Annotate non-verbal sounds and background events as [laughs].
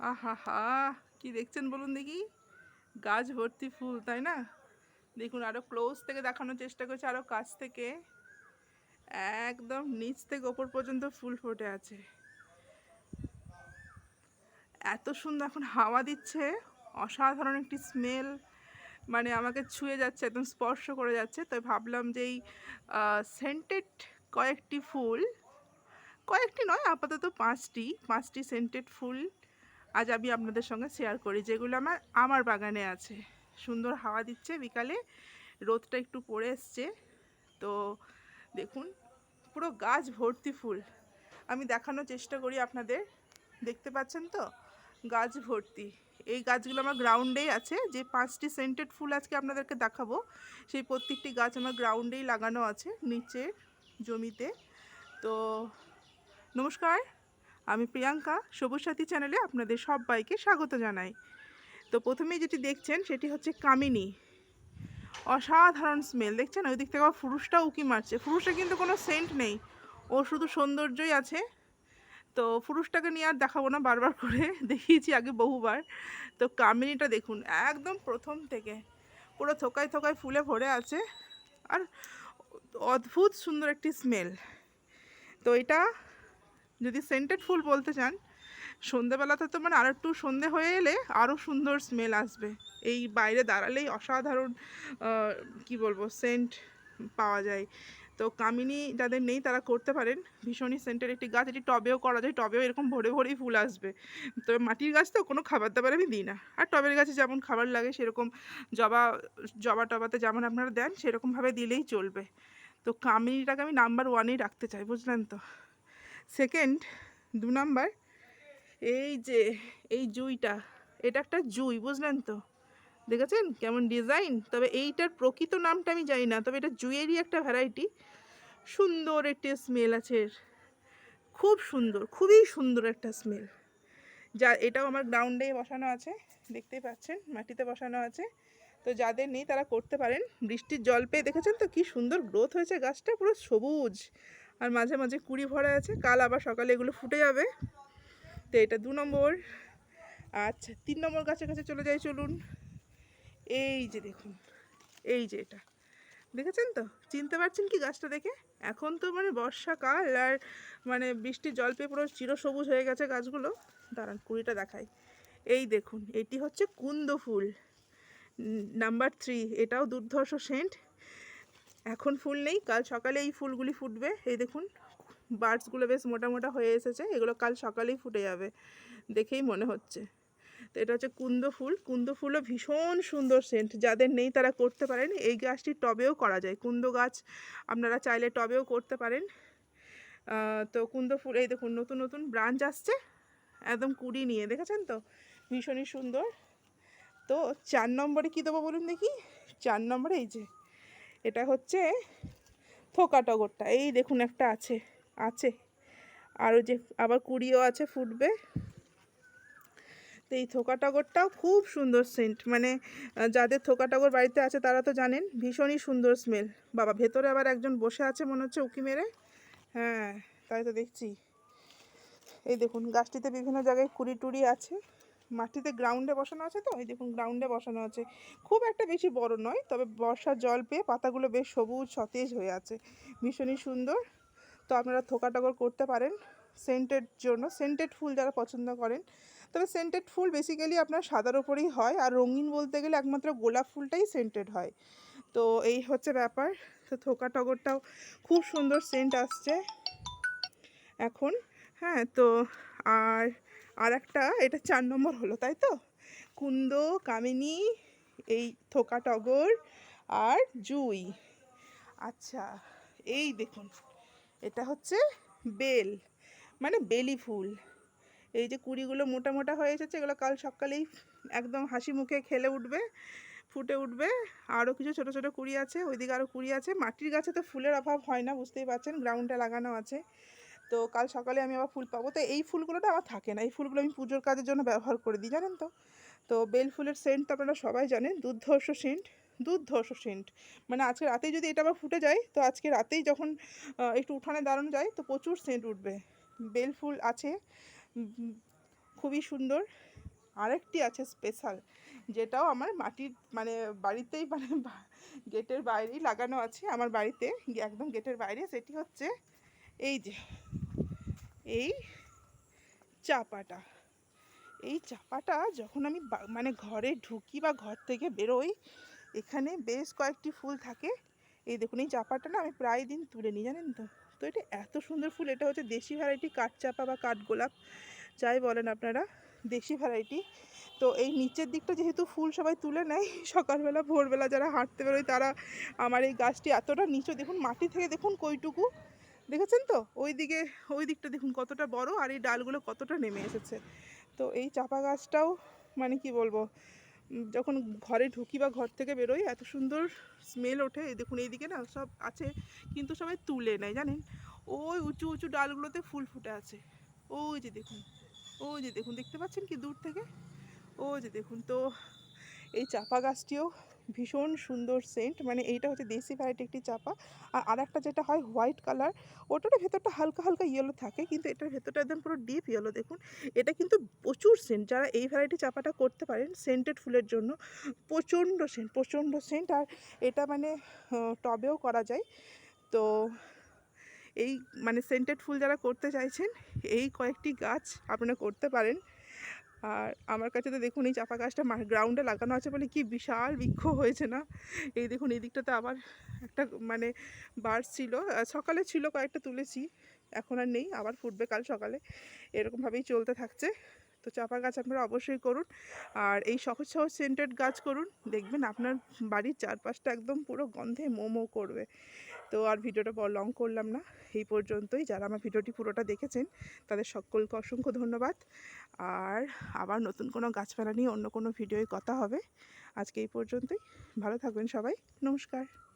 আহা হা কি দেখছেন বলুন দেখি? গাছ ভর্তি ফুল, তাই না? দেখুন, আরও ক্লোজ থেকে দেখানোর চেষ্টা করছি, আরও কাছ থেকে। একদম নিচ থেকে ওপর পর্যন্ত ফুল ফুটে আছে। এত সুন্দর এখন হাওয়া দিচ্ছে, অসাধারণ একটি স্মেল মানে আমাকে ছুঁয়ে যাচ্ছে, একদম স্পর্শ করে যাচ্ছে। তাই ভাবলাম যে এই সেন্টেড কয়েকটি ফুল, কয়েকটি নয়, আপাতত পাঁচটি পাঁচটি সেন্টেড ফুল আজ আমি আপনাদের সঙ্গে শেয়ার করি, যেগুলো আমার আমার বাগানে আছে। সুন্দর হাওয়া দিচ্ছে বিকালে, রোদটা একটু পড়ে এসছে। তো দেখুন, পুরো গাছ ভর্তি ফুল। আমি দেখানোর চেষ্টা করি আপনাদের। দেখতে পাচ্ছেন তো? গাছ ভর্তি। এই গাছগুলো আমার গ্রাউন্ডেই আছে। যে পাঁচটি সেন্টেড ফুল আজকে আপনাদেরকে দেখাবো, সেই প্রত্যেকটি গাছ আমার গ্রাউন্ডেই লাগানো আছে নিচের জমিতে। তো নমস্কার। আমি প্রিয়াঙ্কা, সবুজ সাথী চ্যানেলে আপনাদের সবাইকে স্বাগত জানাই। তো প্রথমে যেটি দেখছেন, সেটি হচ্ছে কামিনী। অসাধারণ স্মেল দেখছেন? ওই দিক থেকে আবার ফুরুষটা উকি মারছে। ফুরুষে কিন্তু কোনো সেন্ট নেই। ও শুধু সৌন্দর্যই আছে। তো ফুরুষটাকে নিয়ে আর দেখাবো না, বারবার করে [laughs] দেখিয়েছি আগে বহুবার। তো কামিনীটা দেখুন, একদম প্রথম থেকে। পুরো থোকায় থোকায় ফুলে ভরে আছে। আর অদ্ভুত সুন্দর একটি স্মেল তো এটা যদি সেন্টেড ফুল বলতে চান, সন্ধেবেলাতে তো মানে আর একটু সন্ধে হয়ে এলে আরও সুন্দর স্মেল আসবে। এই বাইরে দাঁড়ালেই অসাধারণ কি বলব সেন্ট পাওয়া যায়। তো কামিনী যাদের নেই তারা করতে পারেন। ভীষণই সেন্টের একটি গাছ, এটি টবেও করা যায়, টবেও এরকম ভরে ভরেই ফুল আসবে। তবে মাটির গাছ তো কোনো খাবার দাবার আমি দিই না। আর টবের গাছে যেমন খাবার লাগে, সেরকম জবা জবা টবাতে যেমন আপনারা দেন, সেরকমভাবে দিলেই চলবে। তো কামিনীটাকে আমি নাম্বার ওয়ানেই রাখতে চাই, বুঝলেন তো? সেকেন্ড, দু নাম্বার, এই যে, এই জুইটা, এটা একটা জুই, বুঝলেন তো? দেখেছেন কেমন ডিজাইন? তবে এইটার প্রকৃত নামটা আমি জানি না, তবে এটা জুয়েরই একটা ভ্যারাইটি। সুন্দর একটি স্মেল আছে। খুব সুন্দর, খুবই সুন্দর একটা স্মেল। যা, এটাও আমার গ্রাউন্ডে বসানো আছে, দেখতেই পাচ্ছেন, মাটিতে বসানো আছে। তো যাদের নেই তারা করতে পারেন। বৃষ্টির জল পেয়ে দেখেছেন তো কি সুন্দর গ্রোথ হয়েছে, গাছটা পুরো সবুজ। আর মাঝে মাঝে কুড়ি ভরা আছে, কাল আবার সকালে এগুলো ফুটে যাবে। তো এটা দু নম্বর। আচ্ছা তিন নম্বর গাছের কাছে চলে যাই, চলুন। এই যে দেখুন, এই যে এটা। দেখেছেন তো? চিনতে পারছেন কি গাছটা দেখে? এখন তো মানে বর্ষাকাল আর মানে বৃষ্টির জল পেয়ে পুরো চিরসবুজ হয়ে গেছে গাছগুলো। দাঁড়ান, কুড়িটা দেখাই। এই দেখুন, এটি হচ্ছে কুন্দ ফুল নাম্বার থ্রি এটাও দুর্ধর্ষ সেন্ট। এখন ফুল নেই, কাল সকালে এই ফুলগুলি ফুটবে। এই দেখুন, বার্ডসগুলো বেশ মোটা মোটা হয়ে এসেছে, এগুলো কাল সকালেই ফুটে যাবে, দেখেই মনে হচ্ছে। তো এটা হচ্ছে কুন্দ ফুল। কুন্দ ফুলও ভীষণ সুন্দর সেন্ট যাদের নেই তারা করতে পারেন। এই গাছটি টবেও করা যায়। কুন্দ গাছ আপনারা চাইলে টবেও করতে পারেন। তো কুন্দ ফুল, এই দেখুন, নতুন নতুন ব্রাঞ্চ আসছে, একদম কুড়ি নিয়ে, দেখেছেন তো? ভীষণই সুন্দর। তো চার নম্বরে কী দেবো বলুন দেখি? চার নম্বরে এই যে এটা হচ্ছে থোকা টগরটা। এই দেখুন একটা আছে আছে। আরও যে আবার কুড়িও আছে ফুটবে। তো এই থোকা টগরটাও খুব সুন্দর সেন্ট মানে যাদের থোকা টগর বাড়িতে আছে তারা তো জানেন, ভীষণই সুন্দর স্মেল বাবা, ভেতরে আবার একজন বসে আছে মনে হচ্ছে উকি মেরে। হ্যাঁ তাই তো দেখছি। এই দেখুন, গাছটিতে বিভিন্ন জায়গায় কুড়ি টুড়ি আছে। মাটিতে গ্রাউন্ডে বসানো আছে তো? এই দেখুন গ্রাউন্ডে বসানো আছে। খুব একটা বেশি বড় নয়, তবে বর্ষার জল পেয়ে পাতাগুলো বেশ সবুজ, সতেজ হয়ে আছে। ভীষণই সুন্দর। তো আপনারা থোকা টগর করতে পারেন সেন্টেড জন্য। সেন্টেড ফুল যারা পছন্দ করেন, তবে সেন্টেড ফুল বেসিক্যালি আপনার সাদার ওপরেই হয়, আর রঙিন বলতে গেলে একমাত্র গোলাপ ফুলটাই সেন্টেড হয়। তো এই হচ্ছে ব্যাপার। তো থোকা টগরটাও খুব সুন্দর সেন্ট আসছে। এখন হ্যাঁ তো আর আর একটা, এটা চার নম্বর হলো, তাই তো? কুন্দ, কামিনী, এই থোকা টগর আর জুই। আচ্ছা এই দেখুন, এটা হচ্ছে বেল মানে বেলি ফুল। এই যে কুড়িগুলো মোটা মোটা হয়ে এসেছে, এগুলো কাল সকালেই একদম হাসি মুখে খেলে উঠবে, ফুটে উঠবে। আরও কিছু ছোট ছোট কুড়ি আছে, ওইদিকে আরও কুড়ি আছে। মাটির গাছে তো ফুলের অভাব হয় না, বুঝতেই পারছেন গ্রাউন্ডে লাগানো আছে। তো কাল সকালে আমি আবার ফুল পাবো। তো এই ফুলগুলো আমার থাকে না। এই ফুলগুলো আমি পুজোর কাজের জন্য ব্যবহার করে দিই, জানেন তো? তো বেল ফুলের সেন্ট তো আপনারা সবাই জানেন, দুর্ধর্ষ সেন্ট দুর্ধর্ষ সেন্ট মানে আজকে রাতেই যদি এটা আবার ফুটে যায়, তো আজকে রাতেই যখন একটু উঠানে দাঁড়ানো যায়, তো প্রচুর সেন্ট উঠবে। বেল ফুল আছে খুবই সুন্দর। আরেকটি আছে স্পেশাল যেটাও আমার মাটির মানে বাড়িতেই মানে গেটের বাইরেই লাগানো আছে। আমার বাড়িতে, একদম গেটের বাইরে, সেটি হচ্ছে এই যে, এই চাপাটা এই চাপাটা যখন আমি মানে ঘরে ঢুকি বা ঘর থেকে বেরোই, এখানে বেশ কয়েকটি ফুল থাকে। এই দেখুন, এই চাপাটা না আমি প্রায় দিন তুলে নিই, জানেন তো? তো এটা এত সুন্দর ফুল, এটা হচ্ছে দেশি ভ্যারাইটি কাঠ চাপা বা কাঠগোলাপ, যাই বলেন আপনারা, দেশি ভ্যারাইটি তো এই নিচের দিকটা যেহেতু ফুল সবাই তুলে নেয়, সকালবেলা, ভোরবেলা যারা হাঁটতে বেরোয়, তারা আমার এই গাছটি এতটা নিচু, দেখুন, মাটি থেকে দেখুন কইটুকু। দেখেছেন তো? ওই দিকে ওই দিকটা দেখুন কতটা বড় আর এই ডালগুলো কতটা নেমে এসেছে। তো এই চাপা গাছটাও মানে কি বলব যখন ঘরে ঢুকি বা ঘর থেকে বেরোই, এত সুন্দর স্মেল ওঠে। এই দেখুন এইদিকে না সব আছে, কিন্তু সবাই তুলে নেয়, জানেন? ওই উঁচু উঁচু ডালগুলোতে ফুল ফুটে আছে। ওই যে দেখুন, ওই যে দেখুন, দেখতে পাচ্ছেন কি দূর থেকে? ওই যে দেখুন, তো এই চাপা গাছটিও ভীষণ সুন্দর সেন্ট মানে এইটা হচ্ছে দেশি ভ্যারাইটি একটি চাপা। আর আরেকটা যেটা হয় হোয়াইট কালার ওটার ভেতরটা হালকা হালকা ইয়েলো থাকে, কিন্তু এটার ভেতরটা একদম পুরো ডিপ ইয়েলো দেখুন। এটা কিন্তু প্রচুর সেন্ট যারা এই ভ্যারাইটি চাপাটা করতে পারেন সেন্টেড ফুলের জন্য, প্রচণ্ড সেন্ট প্রচণ্ড সেন্ট আর এটা মানে টবেও করা যায়। তো এই মানে সেন্টেড ফুল যারা করতে চাইছেন, এই কয়েকটি গাছ আপনারা করতে পারেন। আর আমার কাছে তো দেখুন এই চাপা গাছটা গ্রাউন্ডে লাগানো আছে বলে কি বিশাল বৃক্ষ হয়েছে না? এই দেখুন, এই দিকটাতে আবার একটা মানে বার ছিল। সকালে ছিল কয়েকটা তুলেছি, এখন আর নেই, আবার ফুটবে কাল সকালে। এরকমভাবেই চলতে থাকছে। তো চাপা গাছ আপনারা অবশ্যই করুন। আর এই সহজ সহজ সেন্টেড গাছ করুন। দেখবেন আপনার বাড়ির চারপাশটা একদম পুরো গন্ধে মোমো করবে। তো আর ভিডিওটা লং করলাম না। এই পর্যন্তই। যারা আমার ভিডিওটি পুরোটা দেখেছেন, তাদের সকলকে অসংখ্য ধন্যবাদ। আর আবার নতুন কোনো গাছপালা নিয়ে অন্য কোনো ভিডিওয় কথা হবে। আজকে এই পর্যন্তই। ভালো থাকবেন সবাই। নমস্কার।